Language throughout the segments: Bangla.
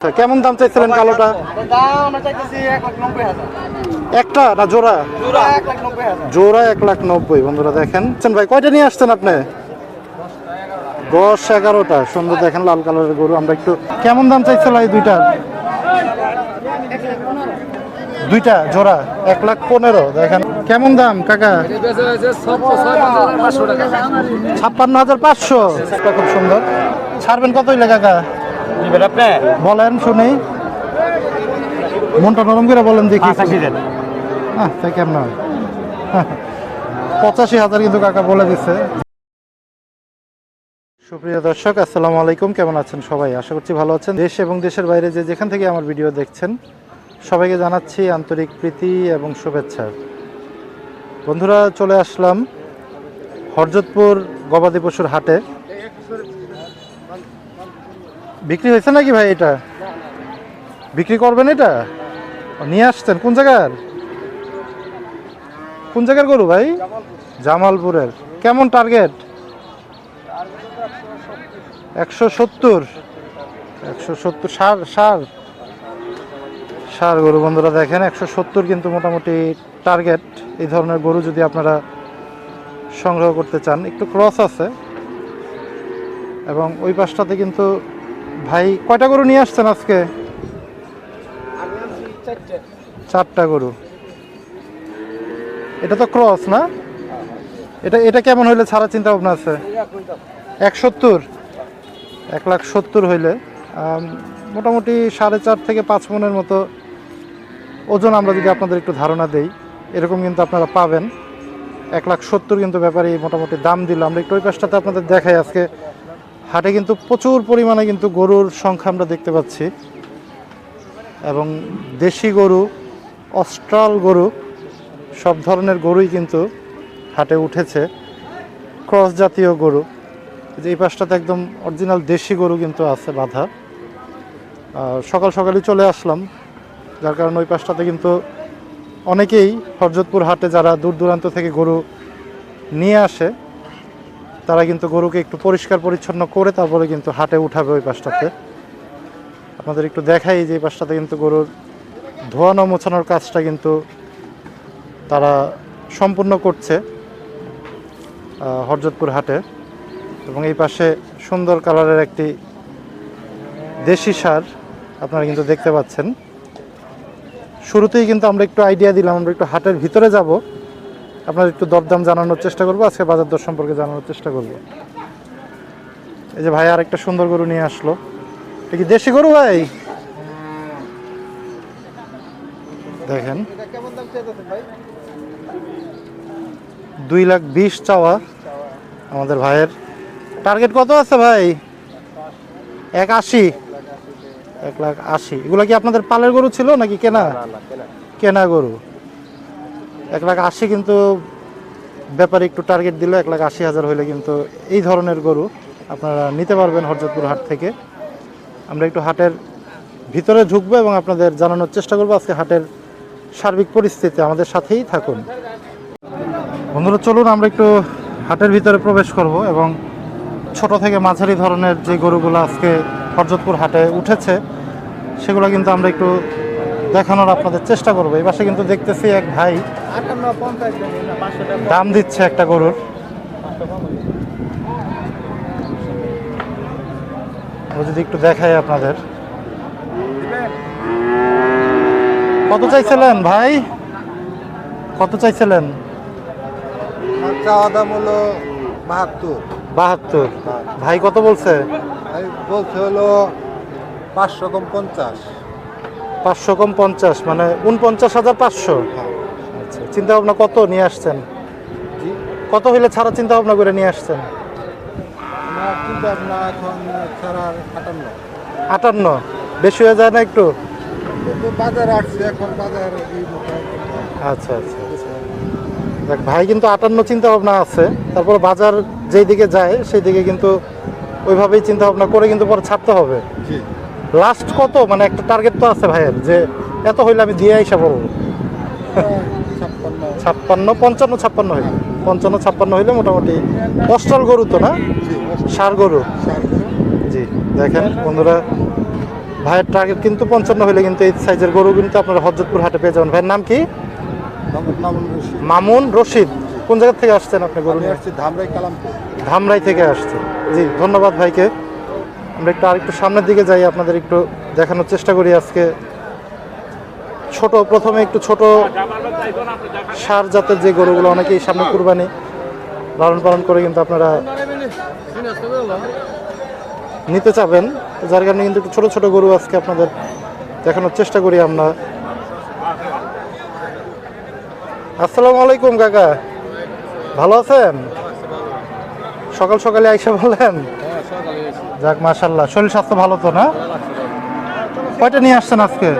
কেমন দাম চাইছিলেন কালোটা? একটা না জোড়া? জোড়া এক লাখ নব্বই বন্ধুরা দেখেন। আচ্ছা ভাই কয়টা নিয়ে আসছেন আপনি? দশ এগারোটা সুন্দর দেখেন লাল কালারের গরু। আমরা একটু কেমন দাম চাইছিল এই দুইটার দুইটা জোড়া এক লাখ পনেরো দেখেন। কেমন দাম কাকা? ছাপ্পান্ন হাজার পাঁচশো। খুব সুন্দর। ছাড়বেন কতই কাকা? নিবেন আপনি? বলেন শুনি। মনটা নরম করে বলেন দেখি। হ্যাঁ তাই কেমন পঁচাশি হাজার কিন্তু কাকা বলে দিচ্ছে সুপ্রিয় দর্শক আসসালামু আলাইকুম। কেমন আছেন সবাই? আশা করছি ভালো আছেন। দেশ এবং দেশের বাইরে যে যেখান থেকে আমার ভিডিও দেখছেন সবাইকে জানাচ্ছি আন্তরিক প্রীতি এবং শুভেচ্ছা। বন্ধুরা চলে আসলাম হরজতপুর গবাদি পশুর হাটে। বিক্রি হয়েছে নাকি ভাই এটা? বিক্রি করবেন এটা? নিয়ে আসছেন। কোন জায়গার? কোন জায়গার গরু ভাই? জামালপুরের। কেমন টার্গেট একশো সত্তর। একশো সত্তর সার সার। সার গরু বন্ধুরা দেখেন, একশো সত্তর কিন্তু মোটামুটি টার্গেট এই ধরনের গরু যদি আপনারা সংগ্রহ করতে চান, একটু ক্রস আছে। এবং ওই পাশটাতে কিন্তু ভাই, কয়টা গরু নিয়ে আসছেন আজকে? চারটা গরু। এটা তো ক্রস না? এটা এটা কেমন হইলে ছাড়া চিন্তা ভাবনা আছে? এক সত্তর এক লাখ সত্তর হইলে। মোটামুটি সাড়ে চার থেকে পাঁচ মনের মতো ওজন আমরা যদি আপনাদের একটু ধারণা দেই, এরকম কিন্তু আপনারা পাবেন। এক লাখ সত্তর কিন্তু ব্যাপারে মোটামুটি দাম দিল। আমরা একটু ওই পাশটাতে আপনাদের দেখাই আজকে হাটে কিন্তু প্রচুর পরিমাণে কিন্তু গরুর সংখ্যা আমরা দেখতে পাচ্ছি। এবং দেশি গরু, অস্ট্রাল গরু, সব ধরনের গরুই কিন্তু হাটে উঠেছে। ক্রস জাতীয় গরু যে এই পাশটাতে একদম অরিজিনাল দেশি গরু কিন্তু আছে বাধা। সকাল সকালই চলে আসলাম, যার কারণে ওই পাশটাতে কিন্তু অনেকেই হরজতপুর হাটে যারা দূর দূরান্ত থেকে গরু নিয়ে আসে তারা কিন্তু গরুকে একটু পরিষ্কার পরিচ্ছন্ন করে তারপরে কিন্তু হাটে উঠাবে ওই পাশটাতে। আপনাদের একটু দেখাই যে এই পাশটাতে কিন্তু গরুর ধোয়ানো মোছানোর কাজটা কিন্তু তারা সম্পূর্ণ করছে হরজতপুর হাটে। এবং এই পাশে সুন্দর কালারের একটি দেশি সার আপনারা কিন্তু দেখতে পাচ্ছেন। শুরুতেই কিন্তু আমরা একটু আইডিয়া দিলাম, আমরা একটু হাটের ভিতরে যাব। আপনার একটু দরদাম জানানোর চেষ্টা করব আজকে বাজার দর সম্পর্কে জানানোর চেষ্টা করব। এই যে ভাই আর একটা সুন্দর গরু নিয়ে আসলো। এটা কি দেশি গরু ভাই? দেখেন। দুই লাখ বিশ চাওয়া আমাদের ভাইয়ের। টার্গেট কত আছে ভাই? এক আশি। এক লাখ আশি। এগুলো কি আপনাদের পালের গরু ছিল নাকি কেনা। কেনা গরু। এক লাখ আশি কিন্তু ব্যাপারে একটু টার্গেট দিলে, এক লাখ আশি হাজার হইলে কিন্তু এই ধরনের গরু আপনারা নিতে পারবেন হরজতপুর হাট থেকে। আমরা একটু হাটের ভিতরে ঢুকবো এবং আপনাদের জানানোর চেষ্টা করব আজকে হাটের সার্বিক পরিস্থিতি। আমাদের সাথেই থাকুন। বন্ধুরা, চলুন আমরা একটু হাটের ভিতরে প্রবেশ করব এবং ছোট থেকে মাঝারি ধরনের যে গরুগুলো আজকে হরজতপুর হাটে উঠেছে, সেগুলো কিন্তু আমরা একটু দেখানোর আপনাদের চেষ্টা করব। এই পাশে কিন্তু দেখতেছি এক ভাই দাম দিচ্ছে একটা গরুর। ও যদি একটু দেখাই আপনাদের। কত চাইছিলেন ভাই? কত চাইছিলেন? চাওয়া দাম হলো বাহাত্তর। বাহাত্তর ভাই কত বলছে? হলো পাঁচশো কম পঞ্চাশ। পাঁচশো কম পঞ্চাশ মানে উনপঞ্চাশ হাজার পাঁচশো। আচ্ছা চিন্তা ভাবনা কত নিয়ে আসছেন? কত হইলে ছাড়া চিন্তা ভাবনা করে নিয়ে আসছেন? চিন্তা ভাবনা এখন ছাড়া আটান্ন। আটান্ন? বেশি হয়ে যায় না একটু? কিন্তু আসছে এখন বাজার আচ্ছা আচ্ছা আচ্ছা। দেখ ভাই কিন্তু আটান্ন চিন্তা ভাবনা আছে তারপর বাজার যেই দিকে যায় সেই দিকে কিন্তু ওইভাবেই চিন্তা ভাবনা করে কিন্তু পরে ছাড়তে হবে। লাস্ট কত? মানে একটা টার্গেট তো আছে ভাইয়ের যে এত হইলে আমি দিয়ে আইসা বলব। ছাপ্পান্ন পঞ্চান্ন ছাপ্পান্ন হইলে। পঞ্চান্ন ছাপ্পান্ন হইলে মোটামুটি অস্ট্রাল গরু তো না? সার গরু। জি দেখেন বন্ধুরা ভাইয়ের টার্গেট কিন্তু পঞ্চান্ন হলে কিন্তু এই সাইজের গরু কিন্তু আপনারা হজরতপুর হাটে পেয়ে যাবেন। ভাইয়ের নাম কি? মামুন রশিদ। কোন জায়গা থেকে আসছেন আপনি গরু ধামরাই কালামপুর। ধামরাই থেকে আসছে জি ধন্যবাদ ভাইকে। আমরা একটু আরেকটু সামনের দিকে যাই আপনাদের একটু দেখানোর চেষ্টা করি আজকে। ছোট, প্রথমে একটু ছোট সার জাতের যে গরুগুলো, অনেকেই সামনে কুরবানি লালন পালন করে কিন্তু আপনারা নিতে চাবেন। যার কারণে কিন্তু একটু ছোট ছোট গরু আজকে আপনাদের দেখানোর চেষ্টা করি আমরা। আসসালামু আলাইকুম, কাকা। ভালো আছেন? সকাল সকালে আইসা বললেন যাক মাশাল্লাহ শরীর স্বাস্থ্য ভালো তো না? কয়টা নিয়ে আসছেন আজকে?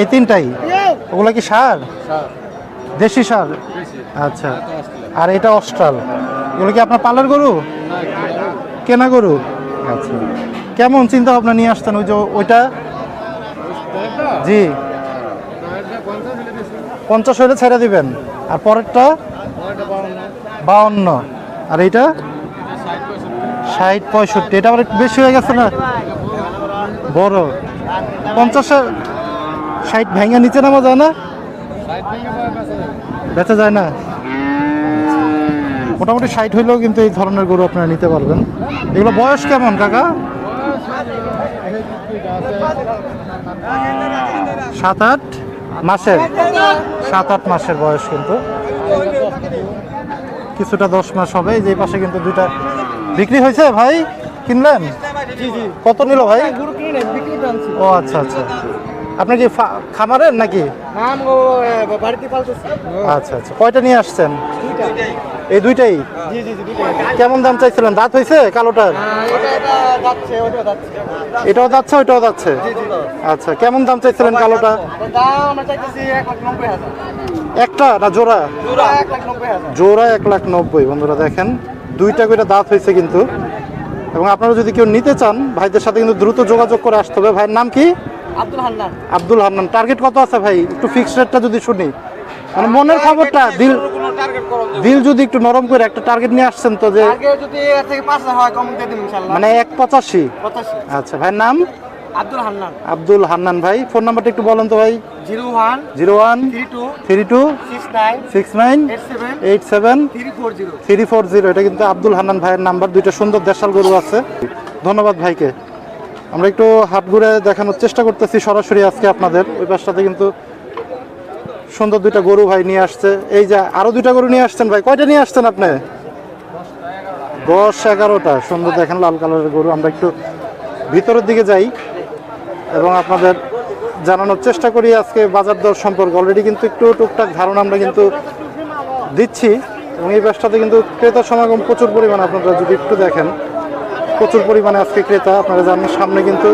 এই তিনটাই? ওগুলো কি সার? দেশি সার? আচ্ছা। আর এটা অস্ট্রাল? এগুলো কি আপনার পালের গরু? কেনা। গরু? আচ্ছা। কেমন চিন্তা ভাবনা নিয়ে আসতেন ওই যে ওইটা? জি। পঞ্চাশ হলে ছেড়ে দিবেন। আর পরেরটা? বাউন্ন। আর এইটা? ষাট পঁয়ষট্টি। এটা আবার একটু বেশি হয়ে গেছে না? বড়। পঞ্চাশ ষাট ভেঙে নিচে নামা যায় না? বেচা যায় না? মোটামুটি ষাট হইলেও কিন্তু এই ধরনের গরু আপনারা নিতে পারবেন। এগুলো বয়স কেমন কাকা? সাত আট মাসের? সাত আট মাসের বয়স কিন্তু। কিছুটা দশ মাস হবে এই যে পাশে কিন্তু দুইটা বিক্রি হয়েছে ভাই? কিনলেন? কত নিল ভাই? ও আচ্ছা আচ্ছা। আপনি কি খামারের নাকি? আচ্ছা আচ্ছা। কয়টা নিয়ে আসছেন? এই দুইটাই? কেমন দাম চাইছিলেন? দাঁত হয়েছে কালোটার? এটাও যাচ্ছে ওইটাও যাচ্ছে? আচ্ছা কেমন দাম চাইছিলেন কালোটা? একটা না জোড়া? জোড়া এক লাখ নব্বই জোড়া এক লাখ নব্বই বন্ধুরা দেখেন। দুইটা করে দাঁত হয়েছে কিন্তু। এবং আপনারা যদি কেউ নিতে চান ভাইদের সাথে কিন্তু দ্রুত যোগাযোগ করে আসতে হবে। ভাইয়ের নাম কি? আব্দুল হান্নান। আব্দুল হান্নান টার্গেট কত আছে ভাই? একটু ফিক্সড রেটটা যদি শুনি। মানে মনের খবরটা দিল দিল যদি একটু নরম করে একটা টার্গেট নিয়ে আসছেন তো যে যদি এর থেকে হয় কম দিয়ে দিন ইনশাল্লাহ। মানে এক পঁচাশি। পঁচাশি। আচ্ছা ভাইয়ের নাম? আব্দুল হান্নান। আব্দুল হান্নান ভাই ফোন নাম্বারটা একটু বলেন তো ভাই। Zero one zero one three two three two six nine eight seven eight seven three four zero. Three four zero. এটা কিন্তু আব্দুল হান্নান ভাইয়ের নাম্বার। দুইটা সুন্দর দেশাল গরু আছে। ধন্যবাদ ভাইকে। আমরা একটু হাট ঘুরে দেখানোর চেষ্টা করতেছি সরাসরি আজকে আপনাদের। ওই পাশটাতে কিন্তু সুন্দর দুইটা গরু ভাই নিয়ে আসছে। এই যে আরও দুইটা গরু নিয়ে আসছেন ভাই, কয়টা নিয়ে আসছেন আপনি? দশ এগারোটা, সুন্দর দেখেন লাল কালারের গরু। আমরা একটু ভিতরের দিকে যাই এবং আপনাদের জানানোর চেষ্টা করি আজকে বাজার দর সম্পর্কে। অলরেডি কিন্তু একটু টুকটাক ধারণা আমরা কিন্তু দিচ্ছি এবং এই ব্যবসাতে কিন্তু ক্রেতার সমাগম প্রচুর পরিমাণ আপনারা যদি একটু দেখেন। প্রচুর পরিমাণে আজকে ক্রেতা, আপনারা জানেন, সামনে কিন্তু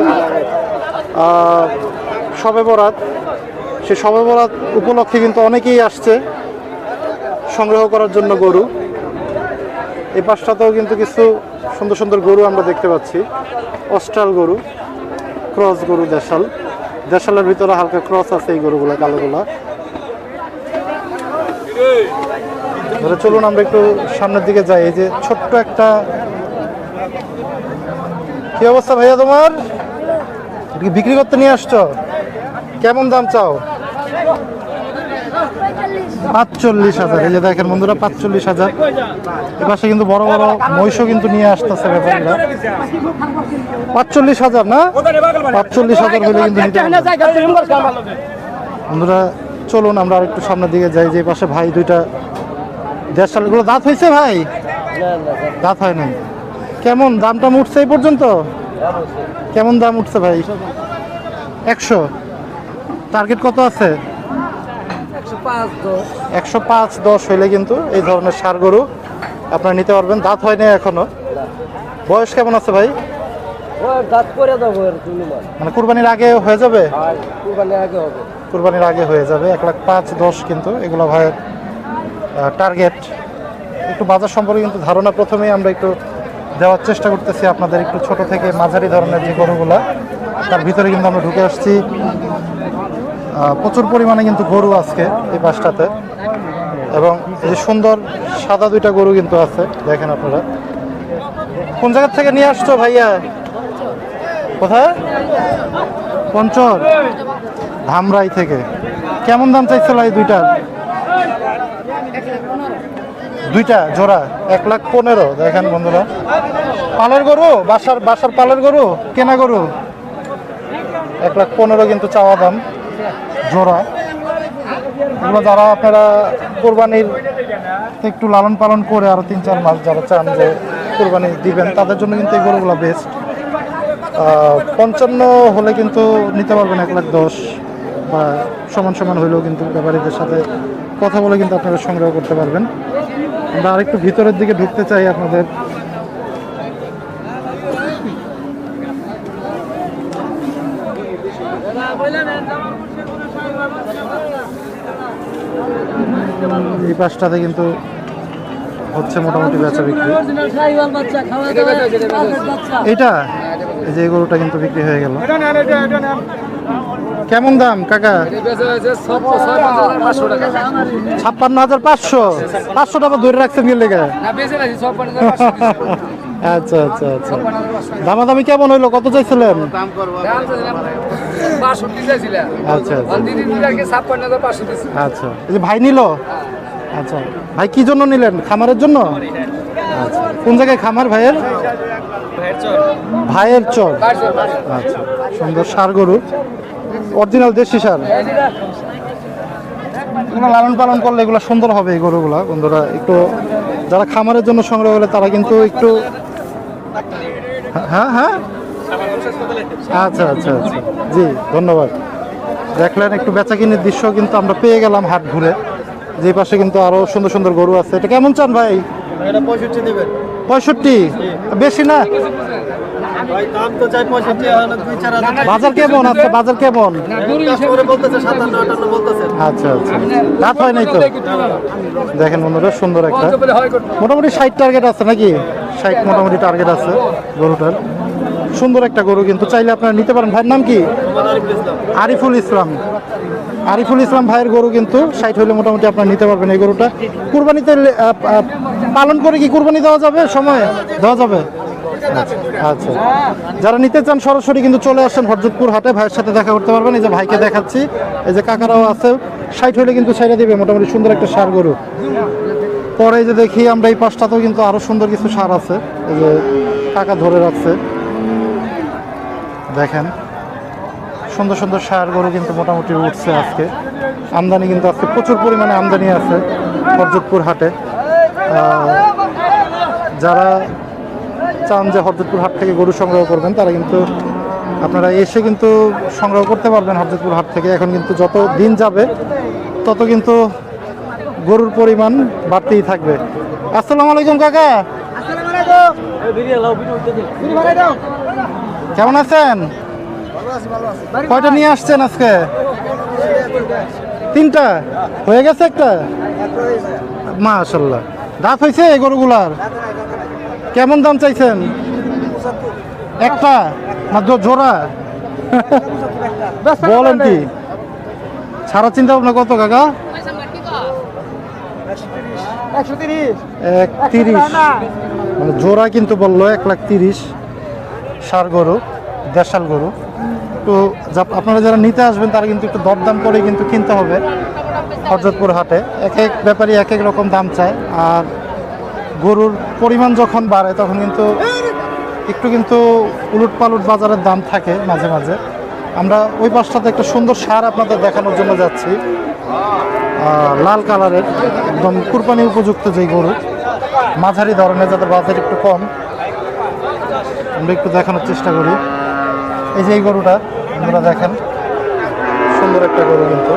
শবে বরাত। সে শবে বরাত উপলক্ষে কিন্তু অনেকেই আসছে সংগ্রহ করার জন্য গরু। এই পাশটাতেও কিন্তু কিছু সুন্দর সুন্দর গরু আমরা দেখতে পাচ্ছি। অস্ট্রাল গরু, ক্রস গরু, দেশাল। দেশালের ভিতরে হালকা ক্রস আছে এই গরুগুলো, কালোগুলা। চলুন আমরা একটু সামনের দিকে যাই। এই যে ছোট্ট একটা কি অবস্থা ভাইয়া তোমার? বিক্রি করতে নিয়ে আসছো? কেমন দাম চাও? পাঁচচল্লিশ হাজার। এই যে দেখেন বন্ধুরা, পাঁচচল্লিশ হাজার। এ পাশে কিন্তু বড় বড় মহিষও কিন্তু নিয়ে আসতেছে ব্যাপারীরা পাঁচচল্লিশ হাজার না? পাঁচচল্লিশ হাজার হলে কিন্তু বন্ধুরা, চলুন আমরা আরেকটু সামনের দিকে যাই, যে পাশে ভাই দুইটা দেড় সালগুলো দাঁত হয়েছে ভাই? দাঁত হয় নাই। কেমন? দামটা উঠছে এই পর্যন্ত? কেমন দাম উঠছে ভাই? একশো। টার্গেট কত আছে? একশো পাঁচ দশ হইলে কিন্তু এই ধরনের সার গরু আপনারা নিতে পারবেন। দাঁত হয় না এখনও। বয়স কেমন আছে ভাই? মানে কুরবানির আগে হয়ে যাবে? হবে। কুরবানির আগে হয়ে যাবে। এক লাখ পাঁচ দশ কিন্তু এগুলো ভাইয়ের টার্গেট একটু বাজার সম্পর্কে কিন্তু ধারণা প্রথমেই আমরা একটু দেওয়ার চেষ্টা করতেছি আপনাদের একটু ছোট থেকে মাঝারি ধরনের যে গরুগুলা, তার ভিতরে কিন্তু আমরা ঢুকে আসছি। প্রচুর পরিমাণে কিন্তু গরু আজকে এই পাশটাতে। এবং এই সুন্দর সাদা দুইটা গরু কিন্তু আছে, দেখেন আপনারা। কোন জায়গা থেকে নিয়ে আসছো ভাইয়া? কোথায়? পঞ্চর। ধামরাই থেকে। কেমন দাম চাইছিল এই দুইটার? দুইটা জোড়া, এক লাখ পনেরো, দেখেন বন্ধুরা। পালের গরু, বাসার বাসার পালের গরু, কেনা গরু। এক লাখ পনেরো কিন্তু চাওয়া দাম, জোড়া। এগুলো যারা আপনারা কোরবানির একটু লালন পালন করে আরও তিন চার মাস যারা চান যে কোরবানি দিবেন, তাদের জন্য কিন্তু এই গরুগুলো বেস্ট পঞ্চান্ন হলে কিন্তু নিতে পারবেন এক লাখ দশ, বা সমান সমান হলেও কিন্তু ব্যাপারীদের সাথে কথা বলে কিন্তু আপনারা সংগ্রহ করতে পারবেন। আমরা আরেকটু ভিতরের দিকে ঢুকতে চাই আপনাদের। এই পাশটাতে কিন্তু হচ্ছে মোটামুটি বেচা বিক্রি। এটা? এই যে গরুটা কিন্তু বিক্রি হয়ে গেল। কেমন দাম, কাকা? ছাপ্পান্ন হাজার পাঁচশো। পাঁচশো টাকা ধরে রাখছেন গেলে আচ্ছা আচ্ছা আচ্ছা। দামাদামি কেমন হইল? কত চাইছিলেন? আচ্ছা আচ্ছা। আচ্ছা। এই যে ভাই নিল? আচ্ছা। ভাই কি জন্য নিলেন? খামারের জন্য? আচ্ছা। কোন জায়গায় খামার ভাইয়ের? ভাইয়ের চর আচ্ছা সুন্দর সার গরু। অরিজিনাল দেশি সার। এগুলো লালন পালন করলে এগুলো সুন্দর হবে এই গরুগুলা। বন্ধুরা একটু যারা খামারের জন্য সংগ্রহ করে তারা কিন্তু একটু হ্যাঁ হ্যাঁ? আচ্ছা আচ্ছা আচ্ছা। জি ধন্যবাদ। দেখলেন একটু বেচা কিনের দৃশ্য কিন্তু আমরা পেয়ে গেলাম হাট ঘুরে। যে পাশে কিন্তু আরও সুন্দর সুন্দর গরু আছে। এটা কেমন চান ভাই এটা পঁয়ষট্টি দেবেন। পঁয়ষট্টি। বেশি না? বাজার কেমন? আছে বাজার কেমন? আচ্ছা আচ্ছা। রাত হয় নাই তো? দেখেন বন্ধুরা সুন্দর একটা। মোটামুটি ষাট টার্গেট আছে নাকি? ষাট মোটামুটি টার্গেট আছে গরুটার। সুন্দর একটা গরু কিন্তু চাইলে আপনারা নিতে পারেন। ভাইয়ের নাম কি? আরিফুল ইসলাম। আরিফুল ইসলাম ভাইয়ের গরু কিন্তু ষাট হলে মোটামুটি আপনার নিতে পারবেন এই গরুটা। কুরবানিতে পালন করে কি কুরবানি দেওয়া যাবে? সময়? দেওয়া যাবে? আচ্ছা, যারা নিতে চান সরাসরি কিন্তু চলে আসেন হরজতপুর হাটে ভাইয়ের সাথে দেখা করতে পারবেন। এই যে ভাইকে দেখাচ্ছি এই যে কাকারাও আছে। ষাট হলে কিন্তু ছাইড়া দিবে মোটামুটি সুন্দর একটা সার গরু। পরে যে দেখি আমরা এই পাশটাতেও কিন্তু আরও সুন্দর কিছু সার আছে। এই যে কাকা ধরে রাখছে। দেখেন। সুন্দর সুন্দর সার গরু কিন্তু মোটামুটি উঠছে আজকে। আমদানি কিন্তু আজকে প্রচুর পরিমাণে আমদানি আছে হরজতপুর হাটে। যারা চান যে হরজতপুর হাট থেকে গরু সংগ্রহ করবেন তারা কিন্তু আপনারা এসে কিন্তু সংগ্রহ করতে পারবেন হরজতপুর হাট থেকে। এখন কিন্তু যত দিন যাবে তত কিন্তু গরুর পরিমাণ বাড়তেই থাকবে। আসসালামু আলাইকুম কাকা। কেমন আছেন? কয়টা নিয়ে আসছেন আজকে? তিনটা? হয়ে গেছে একটা? মাশাল্লাহ দাঁত হয়েছে এই গরুগুলার? কেমন দাম চাইছেন? একটা? না জোড়া? বলেন কি? ছাড়া চিন্তা ভাবনা কত কাকা? এক তিরিশ। মানে জোড়া কিন্তু বলল এক লাখ তিরিশ। সার গরু দেশাল গরু। যা- আপনারা যারা নিতে আসবেন, তারা কিন্তু একটু দরদাম করে কিন্তু কিনতে হবে হরজতপুর হাটে। এক এক ব্যাপারী এক এক রকম দাম চায়। আর গরুর পরিমাণ যখন বাড়ে, তখন কিন্তু একটু কিন্তু উলুট পালুট বাজারের দাম থাকে মাঝে মাঝে। আমরা ওই পাশটাতে একটা সুন্দর সার আপনাদের দেখানোর জন্য যাচ্ছি। লাল কালারের, একদম কুরবানি উপযুক্ত যেই গরু। মাঝারি ধরনের, যাদের বাজার একটু কম। আমরা একটু দেখানোর চেষ্টা করি। এই যে এই গরুটা, আপনারা দেখেন। সুন্দর একটা গরু কিন্তু।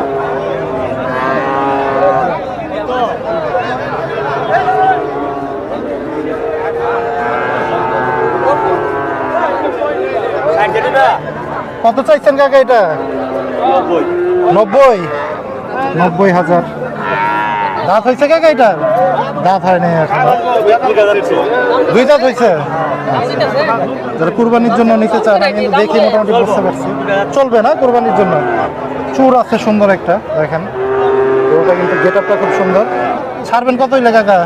কত চাইছেন কাকা এটা? নব্বই। নব্বই হাজার। দাঁত হয়েছে কাকা এটা? দাঁত হয়নি এখন। দুই দাঁত হয়েছে? যারা কুরবানির জন্য নিতে চান আমি দেখে মোটামুটি বুঝতে পারছি। চলবে না কুরবানির জন্য? চুর আছে সুন্দর একটা দেখেন। ওটা কিন্তু গেট আপটা খুব সুন্দর। ছাড়বেন কতই লেখা কাকা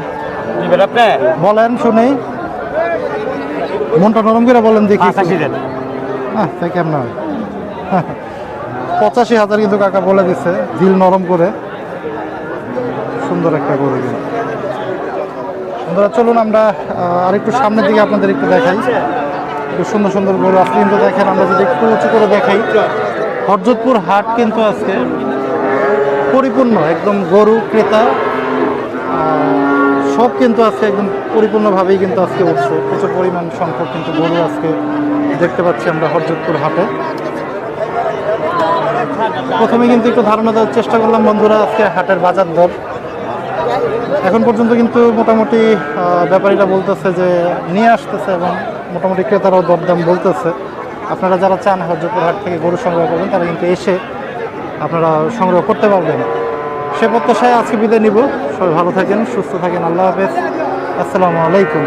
বলেন শুনি। মনটা নরম করে বলেন দেখি। হ্যাঁ তাই কেমন হয়? পঁচাশি হাজার কিন্তু কাকা বলে দিচ্ছে দিল নরম করে। সুন্দর একটা গরু কিন্তু। বন্ধুরা, চলুন আমরা আরেকটু সামনের দিকে আপনাদের একটু দেখাই। একটু সুন্দর সুন্দর গরু আজকে কিন্তু দেখেন, আমরা যদি একটু উঁচু করে দেখাই। হরজতপুর হাট কিন্তু আজকে পরিপূর্ণ, একদম গরু, ক্রেতা সব কিন্তু আজকে একদম পরিপূর্ণভাবেই কিন্তু আজকে উঠছে। প্রচুর পরিমাণ সংখ্যক কিন্তু গরু আজকে দেখতে পাচ্ছি আমরা হরজতপুর হাটে। প্রথমে কিন্তু একটু ধারণা দেওয়ার চেষ্টা করলাম বন্ধুরা, আজকে হাটের বাজার দর। এখন পর্যন্ত কিন্তু মোটামুটি ব্যাপারীরা বলতেছে যে নিয়ে আসতেছে এবং মোটামুটি ক্রেতারাও দরদাম বলতেছে। আপনারা যারা চান হরজপুর হাট থেকে গরু সংগ্রহ করবেন, তারা কিন্তু এসে আপনারা সংগ্রহ করতে পারবেন। সে প্রত্যাশায় আজকে বিদায় নিব। সবাই ভালো থাকেন, সুস্থ থাকেন। আল্লাহ হাফেজ। আসসালামু আলাইকুম।